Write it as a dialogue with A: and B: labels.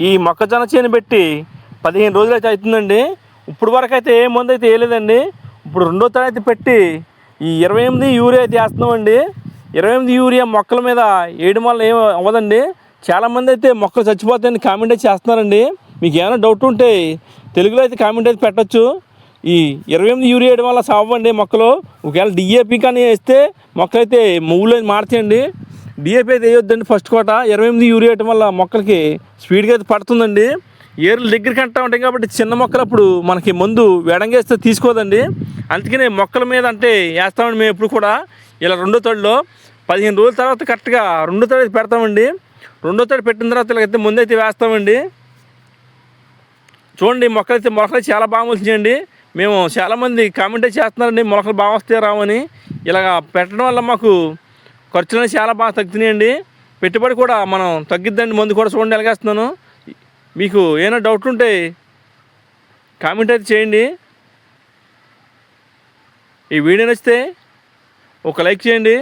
A: ఈ మొక్కజొన్న చేను పెట్టి పదిహేను రోజులు అయితే అవుతుందండి. ఇప్పుడు వరకు అయితే ఏ మందు అయితే వేయలేదండి. ఇప్పుడు రెండో తరగతి అయితే పెట్టి ఈ ఇరవై ఎనిమిది యూరియా అయితే వేస్తున్నామండి. ఇరవై ఎనిమిది యూరియా మొక్కల మీద వేయడం వల్ల ఏం అవ్వదండి. చాలామంది అయితే మొక్కలు చచ్చిపోతాయని కామెంట్ అయితే చేస్తున్నారండి. మీకు ఏమైనా డౌట్ ఉంటే తెలుగులో అయితే కామెంట్ అయితే పెట్టచ్చు. ఈ ఇరవై ఎనిమిది యూరియా వేయడం వల్ల సావండి మొక్కలు. ఒకవేళ డిఏపి కానీ వేస్తే మొక్కలు అయితే మార్చేయండి మారుతాయండి. డిఏపీ అయితే వేయొద్దండి ఫస్ట్ కోట. ఇరవై ఎనిమిది యూరియా వేయటం వల్ల మొక్కలకి స్పీడ్గా అయితే పడుతుందండి. ఏర్లు దగ్గరికి అంటా ఉంటాయి కాబట్టి చిన్న మొక్కలు అప్పుడు మనకి మందు వేడంగేస్తే తీసుకోదండి. అందుకనే మొక్కల మీద అంటే వేస్తామండి మేము ఎప్పుడు కూడా. ఇలా రెండో తడిలో పదిహేను రోజుల తర్వాత కరెక్ట్గా రెండో తడి పెడతామండి. రెండో తడి పెట్టిన తర్వాత ఇలాగైతే ముందైతే వేస్తామండి. చూడండి మొక్కలు అయితే మొలకలు చాలా బాగా వచ్చినాయండి మేము చాలామంది కామెంట్ చేస్తున్నారండి మొలకలు బాగా వస్తాయి రావని. ఇలాగ పెట్టడం వల్ల మాకు ఖర్చులు చాలా బాగా తగ్గుతున్నాయండి. పెట్టుబడి కూడా మనం తగ్గిద్దండి మందు కూడా చూడండి ఎలాగేస్తున్నాను. మీకు ఏమైనా డౌట్ ఉంటే కామెంట్ అయితే చేయండి. ఈ వీడియో నచ్చితే ఒక లైక్ చేయండి.